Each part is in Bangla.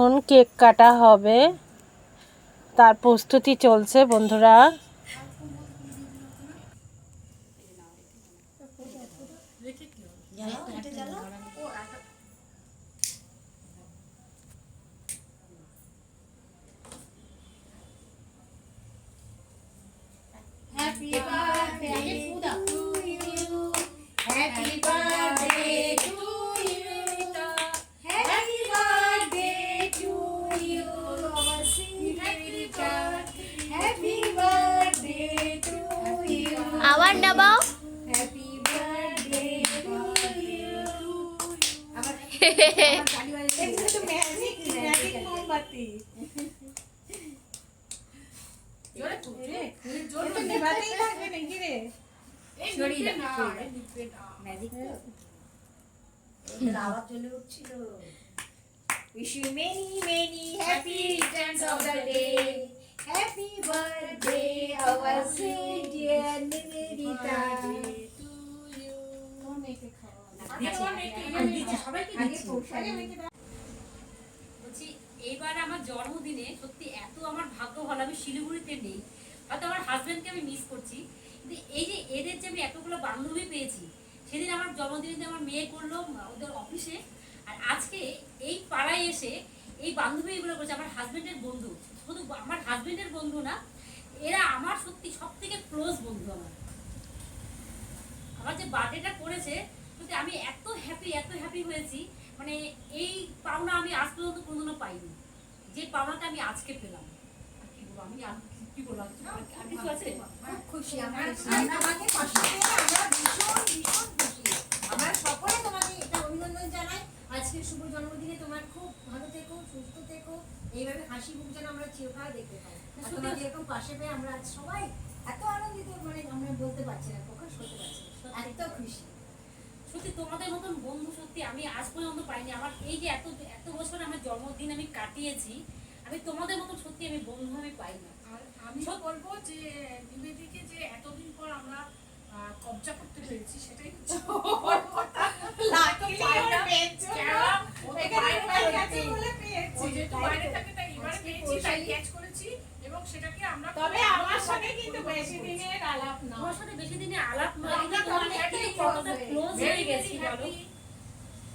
এখন কেক কাটা হবে। তার প্রস্তুতি চলছে বন্ধুরা। আবার ডাবাও Happy birthday to you. আবার তালি বাজছে। এগুলো তো magic magic Our sweet dear Nivedita বলছি এইবার আমার জন্মদিনে সত্যি এত আমার ভাগ্য ভালো আমি শিলিগুড়িতে নেই। হয়তো আমার হাজবেন্ডকে আমি মিস করছি। কিন্তু এই যে এদের যে আমি এতগুলো বান্ধবী পেয়েছি সেদিন আমার জন্মদিনে আমার মেয়ে করল ওদের অফিসে আর আজকে এই পাড়ায় এসে এই বান্ধবীগুলো করেছে আমার হাজবেন্ডের বন্ধু। শুধু আমার হাজবেন্ডের বন্ধু না এরা আমার সত্যি সব থেকে ক্লোজ বন্ধু আমার। আমার যে বার্থডেটা করেছে সত্যি আমি এত হ্যাপি এত হ্যাপি হয়েছি মানে এই পাওনা আমি আজ পর্যন্ত কোনোদিনও পাইনি। যে পাওনাটা আমি আজকে পেলাম। কি বলব আমি কি বলব আর কিছু- আছে? খুব খুশি পেয়ে আমরা ভীষণ ভীষণ খুশি। আমরা সকলে তোমাকে এটা অভিনন্দন জানাই। আজকে শুভ জন্মদিনে তোমার খুব ভালো থেকো সুস্থ থেকো। এইভাবে হাসি মুখ যেন আমরা চিরকাল দেখতে পাই। আর তোমাকে এরকম পাশে পেয়ে আমরা আজ সবাই এত আনন্দিত মানে আমরা বলতে পারছি না প্রকাশ করতে পারছি এত খুশি। সত্যি তোমাদের মতন বন্ধু সত্যি আমি আজ পর্যন্ত পাইনি। আমার এই যে এত এত বছর আমার জন্মদিন আমি কাটিয়েছি আমি তোমাদের মতন সত্যি আমি বন্ধু আমি পাই না। আমি বলব যে নিবেদিকে যে এতদিন পর আমরা কবজা করতে পেরেছি সেটাই হচ্ছে বড় কথা। কেননা ও তো বাইরে থাকে, ও যেহেতু বাইরে থাকে তাই এবারে পেয়েছি তাই ক্যাচ করেছি এবং সেটাকে আমরা তবে আমার সঙ্গে কিন্তু বেশি দিনের আলাপ না। তোমার সাথে বেশি দিনে আলাপ আমরা কিন্তু তো তোমার very actually কতটা ক্লোজ হয়ে গেছি বলো?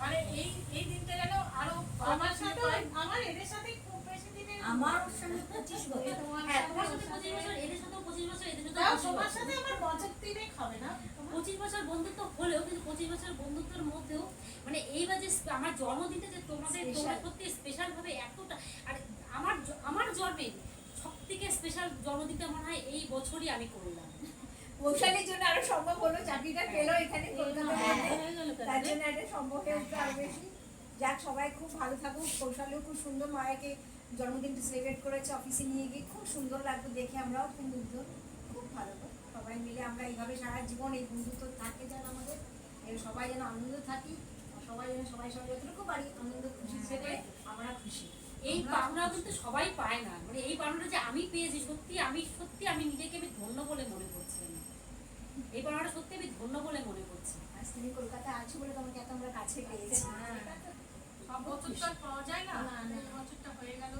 মানে এই এই দিনটা যেন আরও আমার সাথে আমার এদের সাথে খুব বেশি দিনের আমার সঙ্গে পঁচিশ বছর। হ্যাঁ তোমার সাথে পঁচিশ বছর এদের সাথেও পঁচিশ বছর এদের তাও তোমার সাথে আমার বছর তিনেক হবে না। পঁচিশ বছর বন্ধুত্ব হলেও কিন্তু পঁচিশ বছর বন্ধুত্বের মধ্যেও মানে এইবার যে আমার জন্মদিনটা যে তোমাদের. তোমরা সত্যি স্পেশাল ভাবে এতটা আর আমার আমার জন্মে সব থেকে স্পেশাল জন্মদিনটা মনে হয় এই বছরই আমি করলাম। জন্য আরও সম্ভব হলো চাকরিটা পেল এখানে হ্যাঁ, তার জন্য একটা সম্ভব হয়ে উঠতে আরও বেশি। যাক সবাই খুব ভালো থাকুক। কৌশলেও খুব সুন্দর মায়াকে জন্মদিনটা সেলিব্রেট করেছে অফিসে নিয়ে গিয়ে। খুব সুন্দর লাগতো দেখে আমরাও খুব মুগ্ধ। খুব ভালো সবাই মিলে আমরা এইভাবে সারা জীবন এই বন্ধুত্ব থাকে যেন আমাদের। সবাই যেন আনন্দ থাকি সবাই যেন সবাই সবাই যতটুকু পারি আনন্দ খুশি থেকে আমরা খুশি। এই পাওনা কিন্তু সবাই পায় না। মানে এই পাওনাটা যে আমি পেয়েছি সত্যি আমি সত্যি আমি নিজেকে আমি ধন্য বলে মনে করছি আমি। এই পাওনাটা সত্যি আমি ধন্য বলে মনে করছি। আজ তুমি কলকাতায় আছো বলে তোমাকে এত আমরা কাছে পেয়েছি। সব বছর তো আর পাওয়া যায় না। বছরটা হয়ে গেল।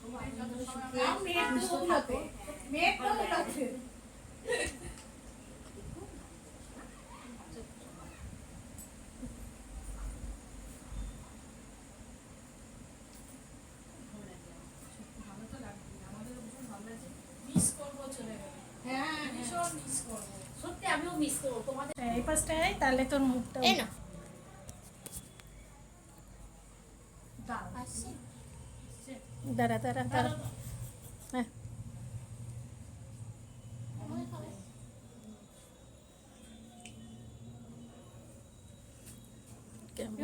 সময় মেয়ের তো থাকো। মেয়ের তো উন্নতি। ভালো তো লাগবে আমাদের ভীষণ ভালো লাগছে মিস করব চলে গেলে হ্যাঁ ভীষণ মিস করব। সত্যি আমিও মিস করব। তোমাদের এই পাশটায় তাহলে তোর মুখটা এই না দাঁড়া দাঁড়া দাঁড়া হ্যাঁ।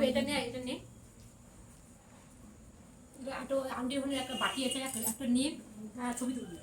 এটা নে এটা নে। একটু আন্টি ওখানে একটা বাটি আছে একটা নিয়ে ছবি তুলবি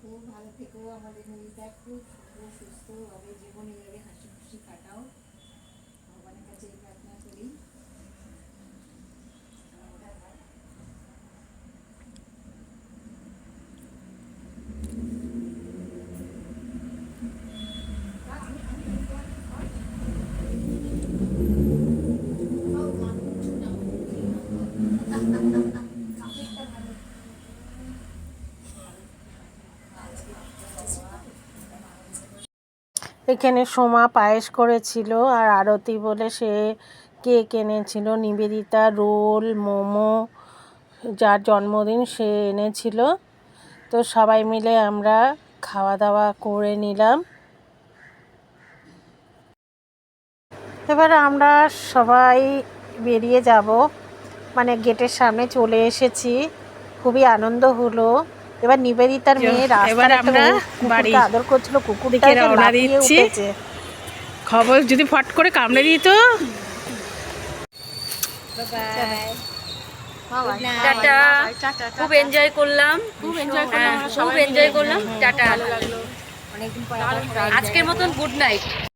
খুব ভালো থেকো আমাদের মেয়েটা খুব সুন্দর সুস্থভাবে জীবন হাসি খুশি কাটাও। এখানে সোমা পায়েস করেছিল আর আরতি বলে সে কেক এনেছিল, নিবেদিতা, রোল, মোমো, যার জন্মদিন সে এনেছিল। তো সবাই মিলে আমরা খাওয়া দাওয়া করে নিলাম। এবার আমরা সবাই বেরিয়ে যাব। মানে গেটের সামনে চলে এসেছি। খুবই আনন্দ হলো। এবার নিবেদিতার মেয়ে এবার রাস্তায় আমরা বাড়ি। আদর করছিল কুকুরটা দিচ্ছি। উঠেছে। খবর যদি ফট করে কামড়ে দিত টাটা। খুব এনজয় করলাম। খুব এনজয় হ্যাঁ, খুব এনজয় করলাম। টাটা। আজকের মতন গুড নাইট